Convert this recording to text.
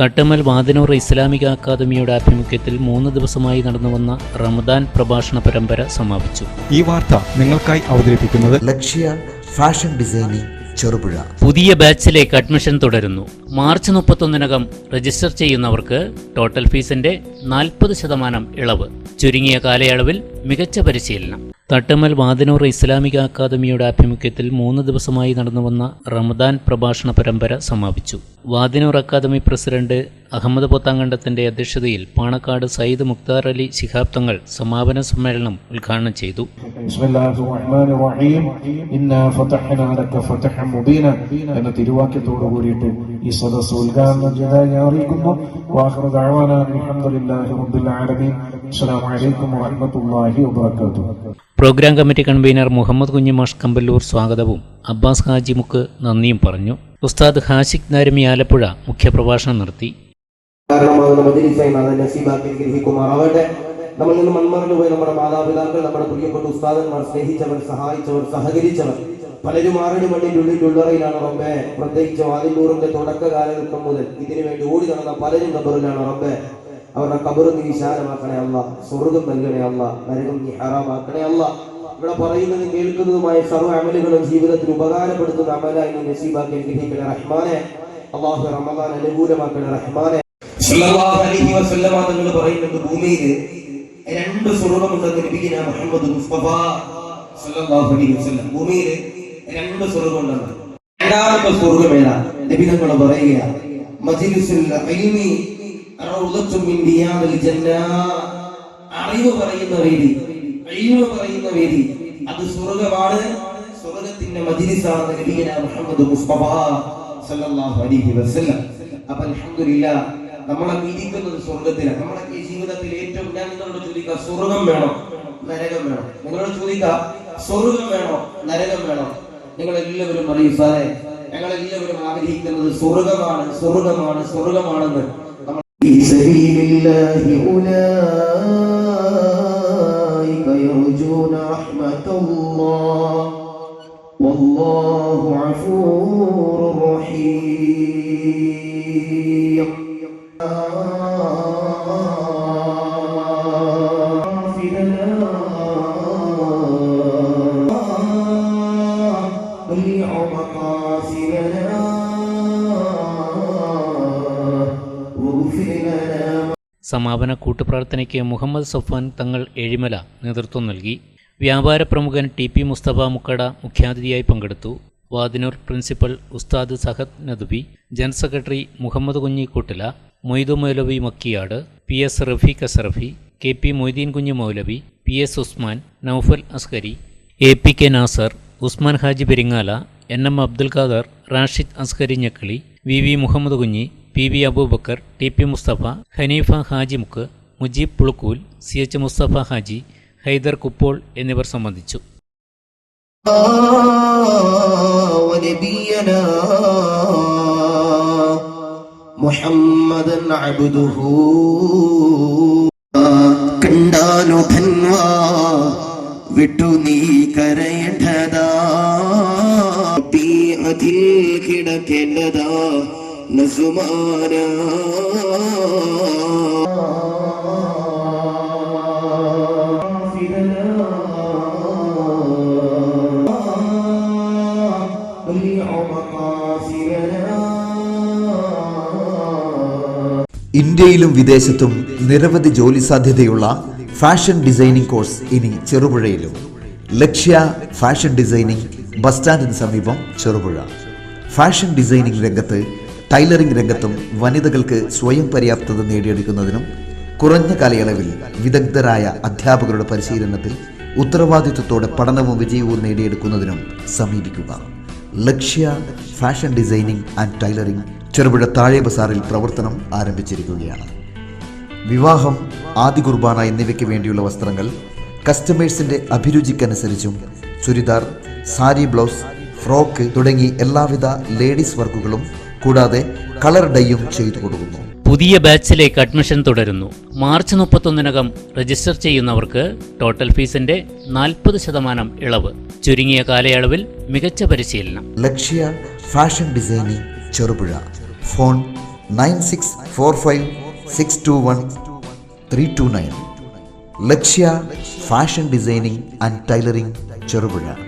തട്ടമൽ വാതിനൂർ ഇസ്ലാമിക അക്കാദമിയുടെ ആഭിമുഖ്യത്തിൽ മൂന്ന് ദിവസമായി നടന്നുവന്ന റമദാൻ പ്രഭാഷണ പരമ്പര സമാപിച്ചു. ഈ വാർത്ത നിങ്ങൾക്കായി അവതരിപ്പിക്കുന്നത് ലക്ഷ്യ ഫാഷൻ ഡിസൈനിങ് ചെറുപുഴ. പുതിയ ബാച്ചിലേക്ക് അഡ്മിഷൻ തുടരുന്നു. മാർച്ച് മുപ്പത്തൊന്നിനകം രജിസ്റ്റർ ചെയ്യുന്നവർക്ക് ടോട്ടൽ ഫീസിന്റെ നാൽപ്പത് ശതമാനം ഇളവ്. ചുരുങ്ങിയ കാലയളവിൽ മികച്ച പരിശീലനം. തട്ടമൽ വാതിനൂർ ഇസ്ലാമിക അക്കാദമിയുടെ ആഭിമുഖ്യത്തിൽ മൂന്ന് ദിവസമായി നടന്നുവന്ന റമദാൻ പ്രഭാഷണ പരമ്പര സമാപിച്ചു. വാതിനൂർ അക്കാദമി പ്രസിഡന്റ് അഹമ്മദ് പൊത്താങ്കണ്ടത്തിന്റെ അധ്യക്ഷതയിൽ പാണക്കാട് സയ്യിദ് മുക്താർ അലി ശിഹാബ് തങ്ങൾ സമാപന സമ്മേളനം ഉദ്ഘാടനം ചെയ്തു. എന്ന തിരുവാക്യത്തോട് കൂടിയിട്ട് ഈ സദസ് ഉദ്ഘാടനം ചെയ്തതായി അറിയിക്കുന്നു. Programme committee convener Muhammad Kunhumash Kampallur സ്വാഗതവും അബ്ബാസ് ഹാജി മുക്ക് നന്ദിയും പറഞ്ഞു. ഉസ്താദ് ഹാഷിഖ് നാരമി ആലപ്പുഴ മുഖ്യപ്രഭാഷണം നടത്തി കാരണമാകുന്ന മജിലിസായി നാഥൻ നസീബാക്കി ഗ്രഹിക്കുമാറാവട്ടെ. നമ്മൾ നിന്ന് മൺമറന്നു പോയി നമ്മുടെ മാതാപിതാക്കൾ നമ്മുടെ പ്രിയപ്പെട്ട ഉസ്താദന്മാർ സ്നേഹിച്ചവർ സഹായിച്ചവർ സഹകരിച്ചവർ പലരും ആറടി മണ്ണിന്റെ ഉള്ളിൽ ഉള്ളറയിലാണ് റബ്ബെ. പ്രത്യേകിച്ച് വാതിലൂറിന്റെ തുടക്ക കാലഘട്ടം മുതൽ ഇതിനു വേണ്ടി ഓടി നടന്ന പലരും കബറിലാണ് റബ്ബെ. അവരുടെ കബറ് നീ വിശാലമാക്കണേ അല്ല സ്വർഗം നൽകണേ അല്ല നരകം നീ ഹറാമാക്കണേ അല്ല. ഇവിടെ പറയുന്നതും കേൾക്കുന്നതുമായ സർവ അമലുകളും ജീവിതത്തിൽ ഉപകാരപ്പെടുത്തുന്ന അമലായി നീ നസീബാക്കി ഗ്രഹിക്കണേ റഹ്മാനെ. അള്ളാഹു റമദാൻ അനുകൂലമാക്കണേ റഹ്മാനെ. അലൈഹി വസല്ലമ തങ്ങൾ പറയുന്നുണ്ട് ഭൂമിയിൽ രണ്ട് സ്വർഗമുണ്ടെന്ന് ലഭിക്കുന്ന മുഹമ്മദ് മുസ്തഫ സല്ലല്ലാഹു അലൈഹി വസല്ലം. ഭൂമിയിൽ രണ്ട് സ്വർഗമുണ്ടെന്ന് രണ്ടാമത്തെ സ്വർഗം ഏതാ? നബി തങ്ങൾ പറയുക മജ്ലിസുൽ ഇൽമി റൗദത്തും മിൻ റിയാദിൽ ജന്ന. അറിവ് പറയുന്ന വേദി ഇൽമ പറയുന്ന വേദി. അത് സ്വർഗമാണ് സ്വർഗത്തിന്റെ മജ്ലിസാണ് നബിഗിന മുഹമ്മദ് മുസ്തഫ സല്ലല്ലാഹു അലൈഹി വസല്ലം. അപ്പൊ അൽഹംദുലില്ലാ നമ്മളെ വിധിക്കുന്നത് സ്വർഗത്തിലാണ് നമ്മളെ ഈ ജീവിതത്തിൽ ഏറ്റവും ഞാൻ നിങ്ങളോട് ചോദിക്കുക സ്വർഗം വേണോ നരകം വേണോ നിങ്ങളോട് ചോദിക്കുക സ്വർഗം വേണോ നരകം വേണോ നിങ്ങൾ എല്ലാവരും പറയൂ സാറേ ഞങ്ങൾ എല്ലാവരും ആഗ്രഹിക്കുന്നത് സ്വർഗമാണ് സ്വർഗമാണ് സ്വർഗമാണെന്ന് നമ്മൾ في سبيل الله أولئك يرجون رحمة الله والله غفور رحيم സമാപന കൂട്ടുപ്രാർത്ഥനയ്ക്ക് മുഹമ്മദ് സഫാൻ തങ്ങൾ എഴിമല നേതൃത്വം നൽകി. വ്യാപാര പ്രമുഖൻ ടി പി മുസ്തഫ മുക്കട മുഖ്യാതിഥിയായി പങ്കെടുത്തു. Vadinoor principal Ustad Sahad Nadvi general secretary Muhammad Kunhi Koottila Moidu Moulavi Makkiyad P S Rafeeq Asharafi K P Moideen Kunhu Moulavi P S Usman Noufal Askari A P K Nasar Usman Haji Peringala N M Abdul Khader Rashid Askari Njakkali V V Muhammad Kunhi P V Abubakar T P Musthafa Haneefa Haji Mukku Mujeeb Pulukkool C H Musthafa Haji Haider Kuppol എന്നിവർ സംബന്ധിച്ചു. വിട്ടു കിടക്കേണ്ടതാ നസുമാന. ഇന്ത്യയിലും വിദേശത്തും നിരവധി ജോലി സാധ്യതയുള്ള fashion designing course ഇനി ചെറുപുഴയിലും. ലക്ഷ്യ ഫാഷൻ ഡിസൈനിംഗ് ബസ് സ്റ്റാൻഡിന് സമീപം ചെറുപുഴ. ഫാഷൻ ഡിസൈനിംഗ് രംഗത്ത് ടൈലറിംഗ് രംഗത്തും വനിതകൾക്ക് സ്വയം പര്യാപ്തത നേടിയെടുക്കുന്നതിനും കുറഞ്ഞ കാലയളവിൽ വിദഗ്ധരായ അധ്യാപകരുടെ പരിശീലനത്തിൽ ഉത്തരവാദിത്വത്തോടെ പഠനവും വിജയവും നേടിയെടുക്കുന്നതിനും സമീപിക്കുക. Lakshya fashion designing and tailoring Cherupuzha താഴെ ബസാറിൽ പ്രവർത്തനം ആരംഭിച്ചിരിക്കുകയാണ്. വിവാഹം ആദി കുർബാന എന്നിവയ്ക്ക് വേണ്ടിയുള്ള വസ്ത്രങ്ങൾ കസ്റ്റമേഴ്സിന്റെ അഭിരുചിക്കനുസരിച്ചും ചുരിദാർ സാരി ബ്ലൗസ് ഫ്രോക്ക് തുടങ്ങി എല്ലാവിധ ലേഡീസ് വർക്കുകളും കൂടാതെ കളർ ഡൈയും ചെയ്തു കൊടുക്കുന്നു. പുതിയ ബാച്ചിലേക്ക് അഡ്മിഷൻ തുടരുന്നു. മാർച്ച് മുപ്പത്തൊന്നിനകം രജിസ്റ്റർ ചെയ്യുന്നവർക്ക് ടോട്ടൽ ഫീസിന്റെ നാൽപ്പത് ശതമാനം ഇളവ്. ചുരുങ്ങിയ കാലയളവിൽ മികച്ച പരിശീലനം. Lakshya fashion designing Cherupuzha. Phone nine six four five six two one three two nine. Lakshya fashion designing and tailoring Cherupuzha.